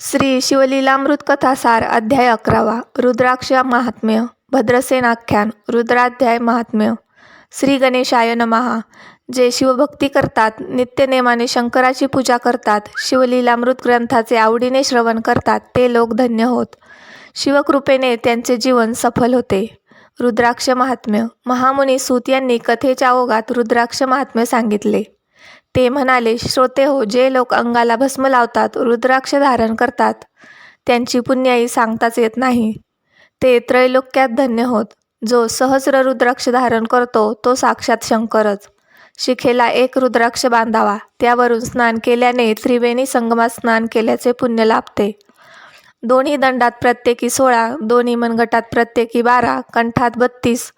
श्री शिवलीलामृत कथासार अध्याय अकरावा. रुद्राक्ष महात्म्य. भद्रसेन आख्यान. रुद्राध्याय महात्म्य. श्री गणेशाय नमहा जे शिवभक्ती करतात नित्यनेमाने शंकराची पूजा करतात शिवलीलामृत ग्रंथाचे आवडीने श्रवण करतात ते लोक धन्य होत. शिवकृपेने त्यांचे जीवन सफल होते. रुद्राक्ष महात्म्य. महामुनी सूत यांनी कथेच्या ओघात रुद्राक्ष महात्म्य सांगितले. ते म्हणाले श्रोते हो जे लोक अंगाला भस्म लावतात रुद्राक्ष धारण करतात त्यांची पुण्याई सांगताच येत नाही. ते त्रैलोक्यात धन्य होत. जो सहस्र रुद्राक्ष धारण करतो तो साक्षात शंकरच. शिखेला एक रुद्राक्ष बांधावा त्यावरून स्नान केल्याने त्रिवेणी संगमात स्नान केल्याचे पुण्य लाभते. दोन्ही दंडात प्रत्येकी सोळा दोन्ही मनगटात प्रत्येकी बारा कंठात बत्तीस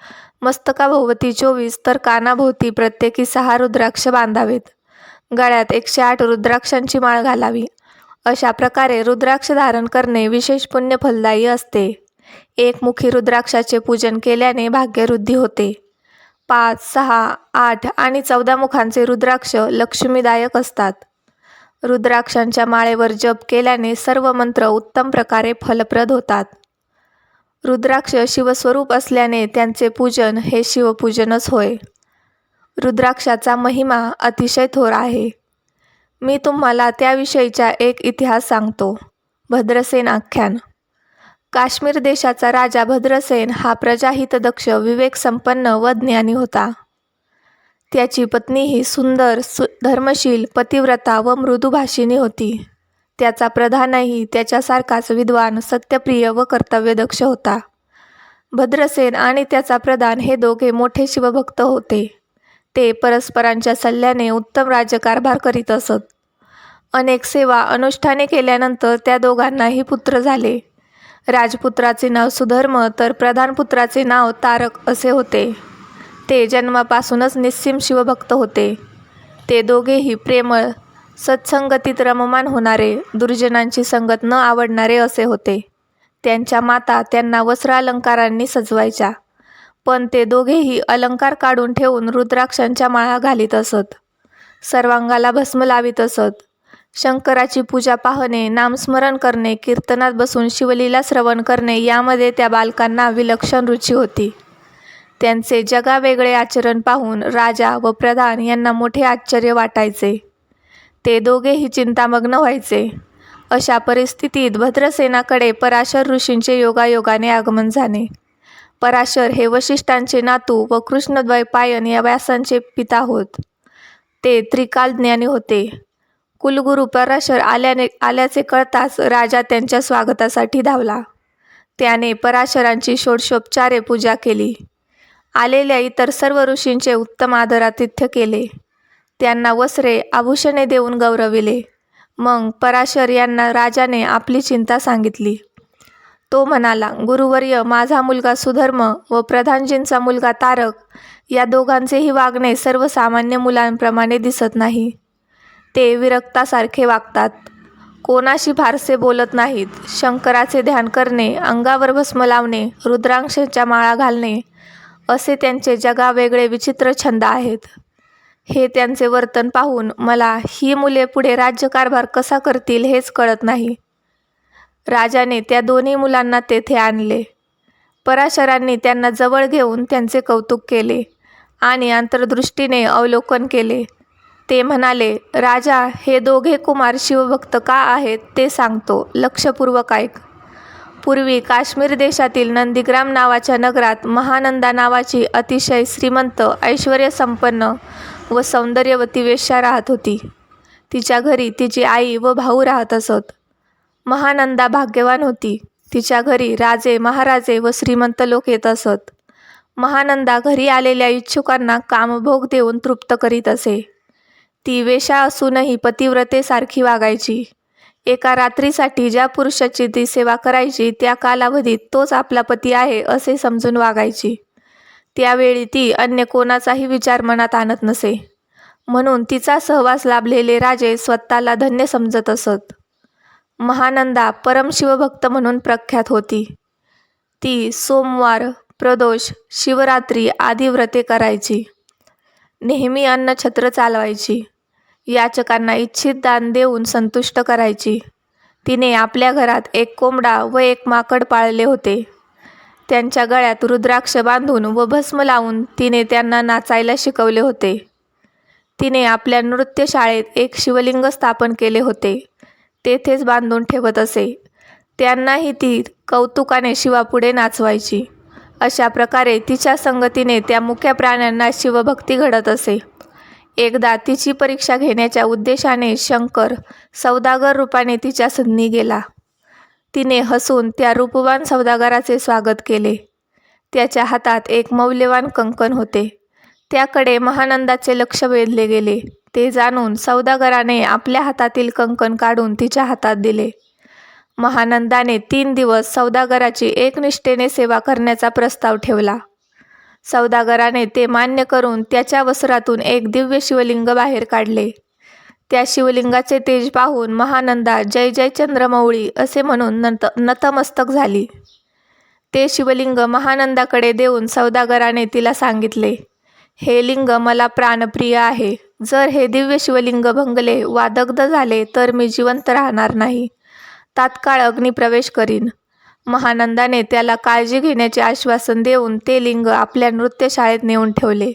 मस्तकाभोवती चोवीस तर कानाभोवती प्रत्येकी सहा रुद्राक्ष बांधावेत. गळ्यात एकशे आठ रुद्राक्षांची माळ घालावी. अशा प्रकारे रुद्राक्ष धारण करणे विशेष पुण्य फलदायी असते. एकमुखी रुद्राक्षाचे पूजन केल्याने भाग्यवृद्धी होते. पाच सहा आठ आणि चौदा मुखांचे रुद्राक्ष लक्ष्मीदायक असतात. रुद्राक्षांच्या माळेवर जप केल्याने सर्व मंत्र उत्तम प्रकारे फलप्रद होतात. रुद्राक्ष शिवस्वरूप असल्याने त्यांचे पूजन हे शिवपूजनच होय. रुद्राक्षाचा महिमा अतिशय थोर आहे. मी तुम्हाला त्याविषयीचा एक इतिहास सांगतो. भद्रसेन आख्यान. काश्मीर देशाचा राजा भद्रसेन हा प्रजाहितदक्ष विवेकसंपन्न व ज्ञानी होता. त्याची पत्नी ही सुंदर सु धर्मशील पतिव्रता व मृदुभाषिणी होती. त्याचा प्रधानही त्याच्यासारखाच विद्वान सत्यप्रिय व कर्तव्यदक्ष होता. भद्रसेन आणि त्याचा प्रधान हे दोघे मोठे शिवभक्त होते. ते परस्परांच्या सल्ल्याने उत्तम राज्यकारभार करीत असत. अनेक सेवा अनुष्ठाने केल्यानंतर त्या दोघांनाही पुत्र झाले. राजपुत्राचे नाव सुधर्म तर प्रधानपुत्राचे नाव तारक असे होते. ते जन्मापासूनच निस्सीम शिवभक्त होते. ते दोघेही प्रेमळ सत्संगतीत रममान होणारे दुर्जनांची संगत न आवडणारे असे होते. त्यांच्या माता त्यांना वस्त्रालंकारांनी सजवायच्या. पण ते दोघेही अलंकार काढून ठेवून रुद्राक्षांच्या माळा घालीत असत. सर्वांगाला भस्म लावित असत. शंकराची पूजा पाहणे नामस्मरण करणे कीर्तनात बसून शिवलीला श्रवण करणे यामध्ये त्या बालकांना विलक्षण रुची होती. त्यांचे जगावेगळे आचरण पाहून राजा व प्रधान यांना मोठे आश्चर्य वाटायचे. ते दोघेही चिंतामग्न व्हायचे. अशा परिस्थितीत भद्रसेनाकडे पराशर ऋषींचे योगायोगाने आगमन झाले. पराशर हे वशिष्ठांचे नातू व कृष्णद्वैपायन या व्यासांचे पिता होत. ते त्रिकालज्ञानी होते. कुलगुरू पराशर आल्याने आल्याचे कळताच राजा त्यांच्या स्वागतासाठी धावला. त्याने पराशरांची षोडशोपचारे पूजा केली. आलेल्या इतर सर्व ऋषींचे उत्तम आदरातिथ्य केले. त्यांना वस्त्रे आभूषणे देऊन गौरविले. मग पराशर यांना राजाने आपली चिंता सांगितली. तो म्हणाला गुरुवर्य माझा मुलगा सुधर्म व प्रधानजींचा मुलगा तारक या दोघांचेही वागणे सर्वसामान्य मुलांप्रमाणे दिसत नाही. ते विरक्तासारखे वागतात. कोणाशी फारसे बोलत नाहीत. शंकराचे ध्यान करणे अंगावर भस्म लावणे रुद्रांशाच्या माळा घालणे असे त्यांचे जगावेगळे विचित्र छंद आहेत. हे त्यांचे वर्तन पाहून मला ही मुले पुढे राज्यकारभार कसा करतील हेच कळत नाही. राजाने त्या दोन्ही मुलांना तेथे आणले. पराशरांनी त्यांना जवळ घेऊन त्यांचे कौतुक केले आणि अंतर्दृष्टीने अवलोकन केले. ते म्हणाले राजा हे दोघे कुमार शिवभक्त का आहेत ते सांगतो लक्षपूर्वक ऐक. पूर्वी काश्मीर देशातील नंदीग्राम नावाच्या नगरात महानंदा नावाची अतिशय श्रीमंत ऐश्वर्यसंपन्न व सौंदर्यवती वेश्या राहत होती. तिच्या घरी तिची आई व भाऊ राहत असत. महानंदा भाग्यवान होती. तिच्या घरी राजे महाराजे व श्रीमंत लोक येत असत. महानंदा घरी आलेल्या इच्छुकांना कामभोग देऊन तृप्त करीत असे. ती वेशा असूनही पतिव्रतेसारखी वागायची. एका रात्रीसाठी ज्या पुरुषाची ती सेवा करायची त्या कालावधीत तोच आपला पती आहे असे समजून वागायची. त्यावेळी ती अन्य कोणाचाही विचार मनात आणत नसे. म्हणून तिचा सहवास लाभलेले राजे स्वतःला धन्य समजत असत. महानंदा परमशिवभक्त म्हणून प्रख्यात होती. ती सोमवार प्रदोष शिवरात्री आदी व्रते करायची. नेहमी अन्नछत्र चालवायची. याचकांना इच्छित दान देऊन संतुष्ट करायची. तिने आपल्या घरात एक कोंबडा व एक माकड पाळले होते. त्यांच्या गळ्यात रुद्राक्ष बांधून व भस्म लावून तिने त्यांना नाचायला शिकवले होते. तिने आपल्या नृत्यशाळेत एक शिवलिंग स्थापन केले होते. तेथेच बांधून ठेवत असे. त्यांनाही ती कौतुकाने शिवापुढे नाचवायची. अशा प्रकारे तिच्या संगतीने त्या मुख्य प्राण्यांना शिवभक्ती घडत असे. एकदा तिची परीक्षा घेण्याच्या उद्देशाने शंकर सौदागर रूपाने तिच्या सन्नी गेला. तिने हसून त्या रूपवान सौदागराचे स्वागत केले. त्याच्या हातात एक मौल्यवान कंकण होते. त्याकडे महानंदाचे लक्ष वेधले गेले. ते जाणून सौदागराने आपल्या हातातील कंकण काढून तिच्या हातात दिले. महानंदाने तीन दिवस सौदागराची एकनिष्ठेने सेवा करण्याचा प्रस्ताव ठेवला. सौदागराने ते मान्य करून त्याच्या वस्त्रातून एक दिव्य शिवलिंग बाहेर काढले. त्या शिवलिंगाचे तेज पाहून महानंदा जय जय चंद्रमौळी असे म्हणून नत नतमस्तक झाली. ते शिवलिंग महानंदाकडे देऊन सौदागराने तिला सांगितले हे लिंग मला प्राणप्रिय आहे. जर हे दिव्य शिवलिंग भंगले वा दग्ध झाले तर मी जिवंत राहणार नाही. तात्काळ अग्निप्रवेश करीन. महानंदाने त्याला काळजी घेण्याचे आश्वासन देऊन ते लिंग आपल्या नृत्यशाळेत नेऊन ठेवले.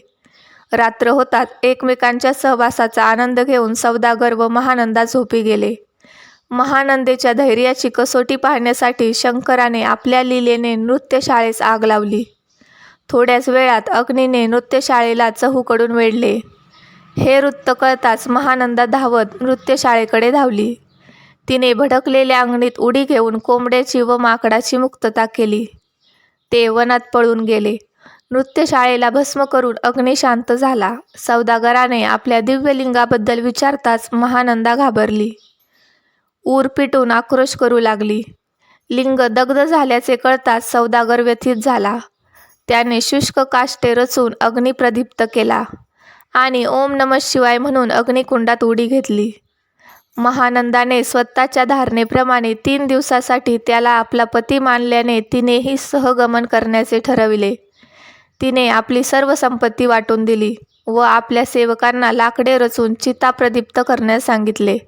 रात्र होतात एकमेकांच्या सहवासाचा आनंद घेऊन सौदागर व महानंदा झोपी गेले. महानंदेच्या धैर्याची कसोटी पाहण्यासाठी शंकराने आपल्या लीलेने नृत्यशाळेस आग लावली. थोड्याच वेळात अग्नीने नृत्यशाळेला चहूकडून वेढले. हे वृत्त कळताच महानंदा धावत नृत्यशाळेकडे धावली. तिने भडकलेल्या अंगणीत उडी घेऊन कोंबड्याची व माकडाची मुक्तता केली. ते वनात पळून गेले. नृत्यशाळेला भस्म करून अग्नी शांत झाला. सौदागराने आपल्या दिव्यलिंगाबद्दल विचारताच महानंदा घाबरली. ऊर पिटून आक्रोश करू लागली. लिंग दग्ध झाल्याचे कळताच सौदागर व्यथित झाला. त्याने शुष्क काष्टे रचून अग्नी प्रदीप्त केला आणि ओम नम शिवाय म्हणून अग्निकुंडात उडी घेतली. महानंदाने स्वतःच्या धारणेप्रमाणे तीन दिवसासाठी त्याला आपला पती मानल्याने तिनेही सहगमन करण्याचे ठरविले. तिने आपली सर्व संपत्ती वाटून दिली व आपल्या सेवकांना लाकडे रचून चिता प्रदीप्त करण्यास सांगितले.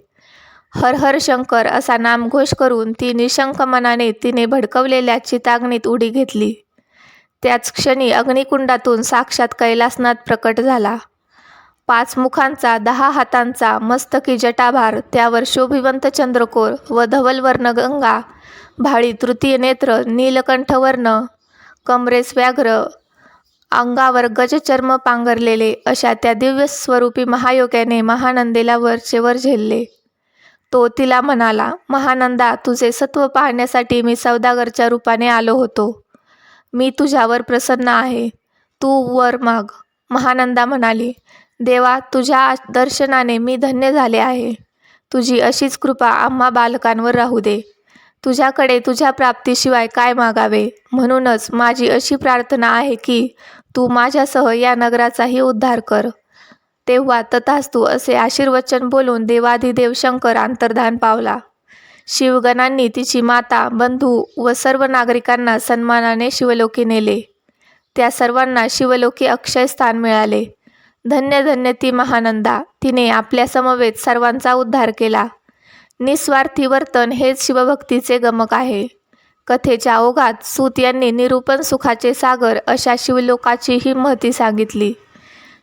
हर हर शंकर असा नामघोष करून ती निशंक मनाने तिने भडकवलेल्या चिताग्नीत उडी घेतली. त्याच क्षणी अग्निकुंडातून साक्षात कैलासनाथ प्रकट झाला. पाच मुखांचा दहा हातांचा मस्तकी जटाभार त्यावर शोभिवंत चंद्रकोर व धवलवर्ण गंगा भाळी तृतीय नेत्र नीलकंठवर्ण कमरेस व्याघ्र अंगावर गजचर्म पांघरलेले अशा त्या दिव्य स्वरूपी महायोग्याने महानंदेला वरचेवर झेलले. तो तिला म्हणाला महानंदा तुझे सत्व पाहण्यासाठी मी सौदागरच्या रूपाने आलो होतो. मी तुझ्यावर प्रसन्न आहे. तू वर माग. महानंदा म्हणाली देवा तुझ्या दर्शनाने मी धन्य झाले आहे. तुझी अशीच कृपा आम्हा बालकांवर राहू दे. तुझ्याकडे तुझ्या प्राप्तीशिवाय काय मागावे? म्हणूनच माझी अशी प्रार्थना आहे की तू माझ्यासह या नगराचाही उद्धार कर. तेव्हा तथास्तू असे आशीर्वचन बोलून देवाधिदेव शंकर अंतर्धान पावला. शिवगणांनी तिची माता बंधू व सर्व नागरिकांना सन्मानाने शिवलोकी नेले. त्या सर्वांना शिवलोकी अक्षय स्थान मिळाले. धन्य धन्य ती महानंदा तिने आपल्या समवेत सर्वांचा उद्धार केला. निस्वार्थी वर्तन हेच शिवभक्तीचे गमक आहे. कथेच्या ओघात सूत यांनी निरूपण सुखाचे सागर अशा शिवलोकाचीही महती सांगितली.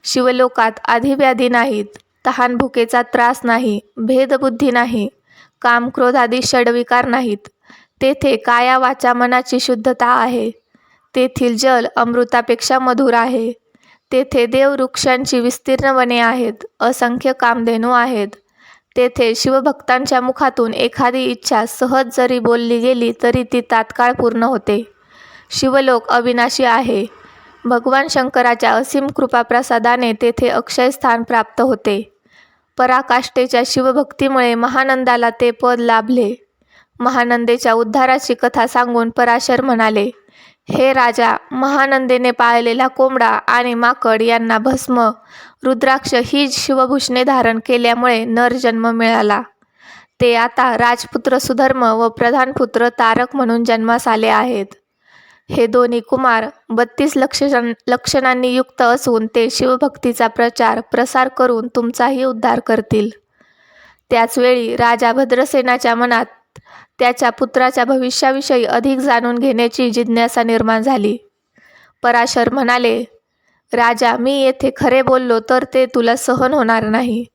शिवलोकात आधीव्याधी नाहीत तहान भुकेचा त्रास नाही भेदबुद्धी नाही काम क्रोध आदी षडविकार नाहीत. तेथे काया वाचा मनाची शुद्धता आहे. तेथील जल अमृतापेक्षा मधुर आहे. तेथे देववृक्षांची विस्तीर्ण वने आहेत. असंख्य कामधेनू आहेत. तेथे शिवभक्तांच्या मुखातून एखादी इच्छा सहज जरी बोलली गेली तरी ती तात्काळ पूर्ण होते. शिवलोक अविनाशी आहे. भगवान शंकराच्या असीम कृपाप्रसादाने तेथे अक्षय स्थान प्राप्त होते. पराकाष्ठेच्या शिवभक्तीमुळे महानंदाला ते पद लाभले. महानंदेच्या उद्धाराची कथा सांगून पराशर म्हणाले हे राजा महानंदेने पाळलेला कोंबडा आणि माकड यांना भस्म. रुद्राक्ष ही शिवभूषणे धारण केल्यामुळे नर जन्म मिळाला. ते आता राजपुत्र सुधर्म व प्रधानपुत्र तारक म्हणून जन्मास आले आहेत. हे दोन्ही कुमार बत्तीस लक्षण लक्षणांनी युक्त असून ते शिवभक्तीचा प्रचार प्रसार करून तुमचाही उद्धार करतील. त्याचवेळी राजा भद्रसेनाच्या मनात त्याच्या पुत्राच्या भविष्याविषयी अधिक जाणून घेण्याची जिज्ञासा निर्माण झाली. पराशर म्हणाले राजा मी येथे खरे बोललो तर ते तुला सहन होणार नाही.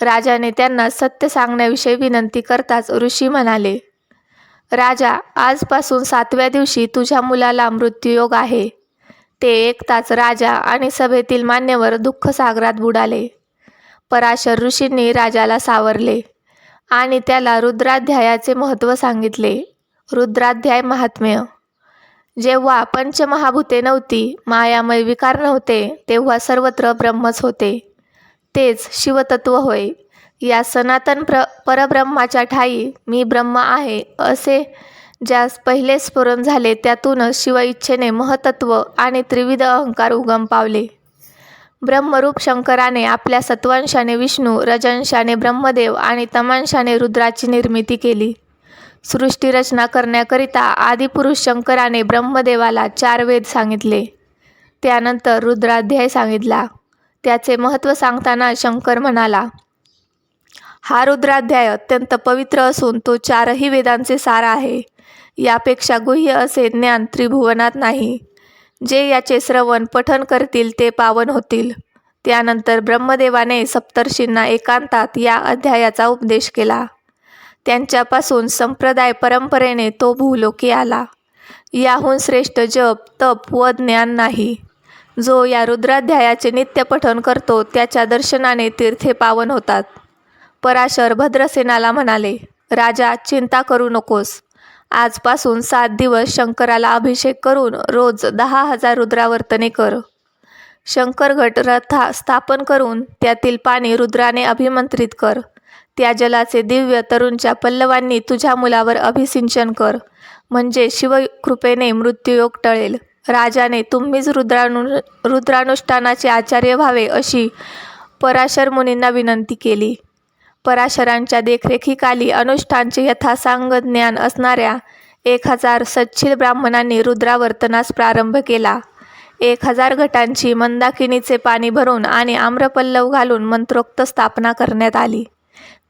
राजाने त्यांना सत्य सांगण्याविषयी विनंती करताच ऋषी म्हणाले राजा आजपासून सातव्या दिवशी तुझ्या मुलाला मृत्यूयोग आहे. ते ऐकताच राजा आणि सभेतील मान्यवर दुःखसागरात बुडाले. पराशर ऋषींनी राजाला सावरले आणि त्याला रुद्राध्यायाचे महत्त्व सांगितले. रुद्राध्याय महात्म्य. जेव्हा पंचमहाभूते नव्हती मायामय विकार नव्हते तेव्हा सर्वत्र ब्रह्मच होते. तेच शिवतत्व होय. या सनातन प्र परब्रह्माच्या ठाई मी ब्रह्म आहे असे ज्यास पहिले स्फुरण झाले त्यातूनच शिव इच्छेने महतत्व आणि त्रिविध अहंकार उगम पावले. ब्रह्मरूप शंकराने आपल्या सत्वांशाने विष्णू रजंशाने ब्रह्मदेव आणि तमांशाने रुद्राची निर्मिती केली. सृष्टीरचना करण्याकरिता आदिपुरुष शंकराने ब्रह्मदेवाला चार वेद सांगितले. त्यानंतर रुद्राध्याय सांगितला. त्याचे महत्त्व सांगताना शंकर म्हणाला हा रुद्राध्याय अत्यंत पवित्र असून तो चारही वेदांचे सार आहे. यापेक्षा गुह्य असे ज्ञान त्रिभुवनात नाही. जे याचे श्रवण पठन करतील ते पावन होतील. त्यानंतर ब्रह्मदेवाने सप्तर्षींना एकांतात या अध्यायाचा उपदेश केला. त्यांच्यापासून संप्रदाय परंपरेने तो भूलोकी आला. याहून श्रेष्ठ जप तप व ज्ञान नाही. जो या रुद्राध्यायाचे नित्य पठन करतो त्याच्या दर्शनाने तीर्थे पावन होतात. पराशर भद्रसेनाला म्हणाले राजा चिंता करू नकोस. आजपासून सात दिवस शंकराला अभिषेक करून रोज दहा हजार रुद्रावर्तने कर. शंकरघट रथा स्थापन करून त्यातील पाणी रुद्राने अभिमंत्रित कर. त्या जलाचे दिव्य तरुणच्या पल्लवांनी तुझ्या मुलावर अभिसिंचन कर. म्हणजे शिवकृपेने मृत्यूयोग टळेल. राजाने तुम्हीच रुद्रानु रुद्रानुष्ठानाचे आचार्य व्हावे अशी पराशर मुनींना विनंती केली. पराशरांच्या देखरेखीखाली अनुष्ठानचे यथासांग ज्ञान असणाऱ्या एक हजार सच्छिल ब्राह्मणांनी रुद्रावर्तनास प्रारंभ केला. एक हजार घटांची मंदाकिनीचे पाणी भरून आणि आम्रपल्लव घालून मंत्रोक्त स्थापना करण्यात आली.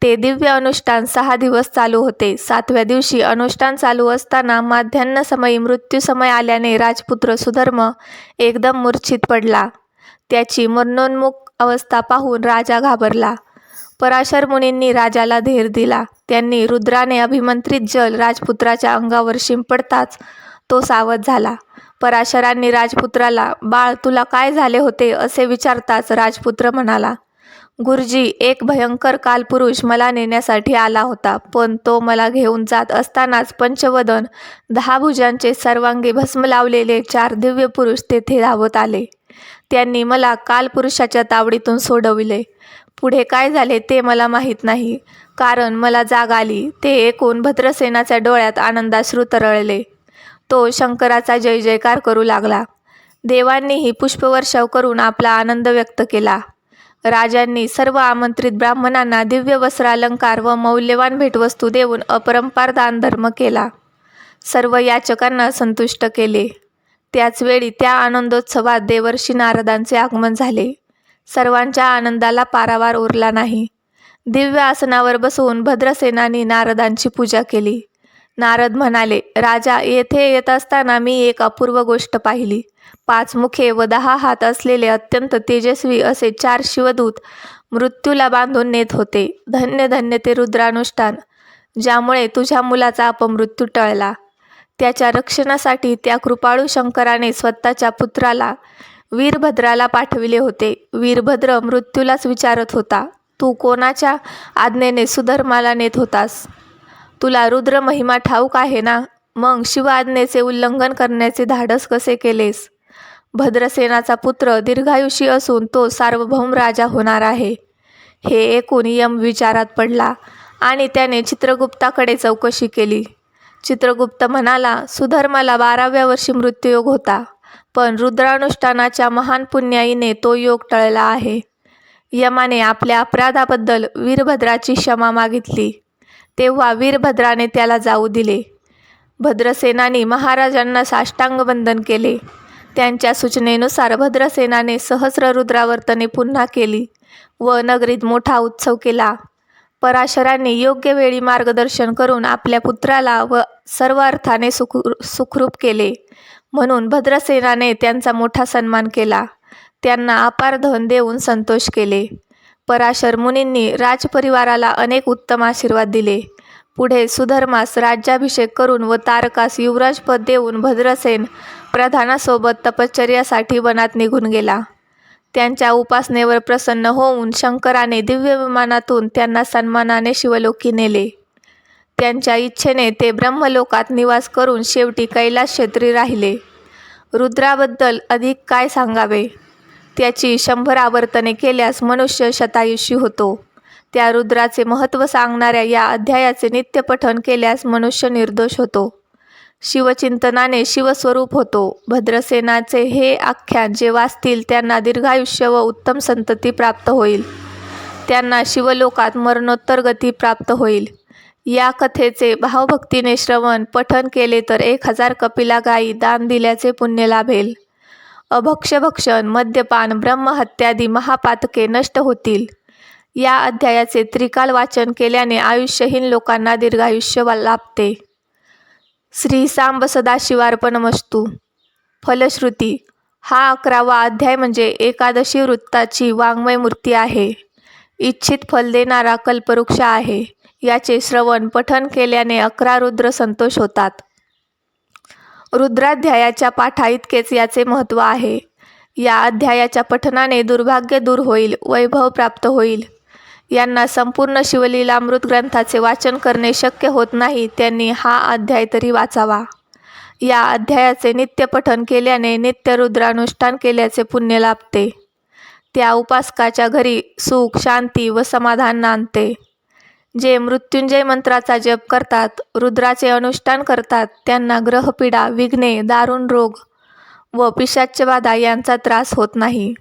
ते दिव्य अनुष्ठान सहा दिवस चालू होते. सातव्या दिवशी अनुष्ठान चालू असताना माध्यान्ह समयी मृत्यू समय आल्याने राजपुत्र सुधर्म एकदम मूर्छित पडला. त्याची मरणोन्मुख अवस्था पाहून राजा घाबरला. पराशर मुनींनी राजाला धीर दिला. त्यांनी रुद्राने अभिमंत्रित जल राजपुत्राच्या अंगावर शिंपडताच तो सावध झाला. पराशरांनी राजपुत्राला बाळ तुला काय झाले होते? असे विचारताच राजपुत्र म्हणाला गुरुजी एक भयंकर कालपुरुष मला नेण्यासाठी आला होता पण तो मला घेऊन जात असतानाच पंचवदन दहा भुजांचे सर्वांगी भस्म लावलेले चार दिव्य पुरुष तेथे धावत आले. त्यांनी मला कालपुरुषाच्या तावडीतून सोडविले. पुढे काय झाले ते मला माहीत नाही. कारण मला जाग आली ते ऐकून भद्रसेनाच्या डोळ्यात आनंदाश्रू तरळले. तो शंकराचा जय जयकार करू लागला. देवांनीही पुष्पवर्षाव करून आपला आनंद व्यक्त केला. राजांनी सर्व आमंत्रित ब्राह्मणांना दिव्य वस्त्रालंकार व मौल्यवान भेटवस्तू देऊन अपरंपार दानधर्म केला. सर्व याचकांना संतुष्ट केले. त्याचवेळी त्या आनंदोत्सवात देवर्षी नारदांचे आगमन झाले. सर्वांच्या आनंदाला पारावार उरला नाही. दिव्य आसनावर बसवून भद्रसेनानी नारदांची पूजा केली. नारद म्हणाले राजा येथे येत असताना मी एक अपूर्व गोष्ट पाहिली. पाच मुखे व दहा हात असलेले अत्यंत तेजस्वी असे चार शिवदूत मृत्यूला बांधून नेत होते. धन्य धन्य ते रुद्रानुष्ठान ज्यामुळे तुझ्या मुलाचा अपमृत्यू टळला. त्याच्या रक्षणासाठी त्या कृपाळू शंकराने स्वतःच्या पुत्राला वीरभद्राला पाठविले होते. वीरभद्र मृत्यूलाच विचारत होता तू कोणाच्या आज्ञेने सुधर्माला नेत होतास? तुला रुद्र महिमा ठाऊक आहे ना? मग शिव आज्ञेचे उल्लंघन करण्याचे धाडस कसे केलेस? भद्रसेनाचा पुत्र दीर्घायुषी असून तो सार्वभौम राजा होणार आहे. हे एकूण यम विचारात पडला आणि त्याने चित्रगुप्ताकडे चौकशी केली. चित्रगुप्त म्हणाला सुधर्माला बाराव्या वर्षी मृत्यूयोग होता. पण रुद्रानुष्ठानाच्या महान पुण्याईने तो योग टळला आहे. यमाने आपल्या अपराधाबद्दल वीरभद्राची क्षमा मागितली. तेव्हा वीरभद्राने त्याला जाऊ दिले. भद्रसेनानी महाराजांना साष्टांग वंदन केले. त्यांच्या सूचनेनुसार भद्रसेनाने सहस्र रुद्रावर्तने पुन्हा केली व नगरीत मोठा उत्सव केला. पराशरांनी योग्य वेळी मार्गदर्शन करून आपल्या पुत्राला व सर्व अर्थाने सुखरू सुखरूप केले. म्हणून भद्रसेनाने त्यांचा मोठा सन्मान केला. त्यांना अपार धन देऊन संतोष केले. पराशर मुनींनी राजपरिवाराला अनेक उत्तम आशीर्वाद दिले. पुढे सुधर्मास राज्याभिषेक करून व तारकास युवराजपद देऊन भद्रसेन प्रधानासोबत तपश्चर्यासाठी वनात निघून गेला. त्यांच्या उपासनेवर प्रसन्न होऊन शंकराने दिव्य विमानातून त्यांना सन्मानाने शिवलोकी नेले. त्यांच्या इच्छेने ते ब्रह्मलोकात निवास करून शेवटी कैलास क्षेत्री राहिले. रुद्राबद्दल अधिक काय सांगावे? त्याची शंभर आवर्तने केल्यास मनुष्य शतायुषी होतो. त्या रुद्राचे महत्त्व सांगणाऱ्या या अध्यायाचे नित्यपठन केल्यास मनुष्य निर्दोष होतो. शिवचिंतनाने शिवस्वरूप होतो. भद्रसेनाचे हे आख्यान जे वाचतील त्यांना दीर्घायुष्य व उत्तम संतती प्राप्त होईल. त्यांना शिवलोकात मरणोत्तर गती प्राप्त होईल. या कथेचे भावभक्तीने श्रवण पठन केले तर एक हजार कपिला गायी दान दिल्याचे पुण्य लाभेल. अभक्ष्यभक्षण मद्यपान ब्रह्महत्यादी महापातके नष्ट होतील. या अध्यायाचे त्रिकाल वाचन केल्याने आयुष्यहीन लोकांना दीर्घायुष्य लाभते. श्री सांब सदाशिवार्पणमस्तू फलश्रुती हा अकरावा अध्याय म्हणजे एकादशी वृत्ताची वाङ्मय मूर्ती आहे. इच्छित फल देणारा कल्पवृक्ष आहे. याचे श्रवण पठन केल्याने अकरा रुद्र संतोष होतात. रुद्राध्यायाच्या पाठा इतकेच याचे महत्त्व आहे. या अध्यायाच्या पठनाने दुर्भाग्य दूर होईल वैभव प्राप्त होईल. यांना संपूर्ण शिवलीलामृत ग्रंथाचे वाचन करणे शक्य होत नाही त्यांनी हा अध्याय तरी वाचावा. या अध्यायाचे नित्यपठन केल्याने नित्य रुद्रानुष्ठान केल्याचे पुण्य लाभते. त्या उपासकाच्या घरी सुख शांती व समाधान नांदते जे मृत्युंजय मंत्राचा जप करतात रुद्राचे अनुष्ठान करतात त्यांना ग्रहपीडा विघ्ने दारुण रोग व पिशाच्यवादा यांचा त्रास होत नाही.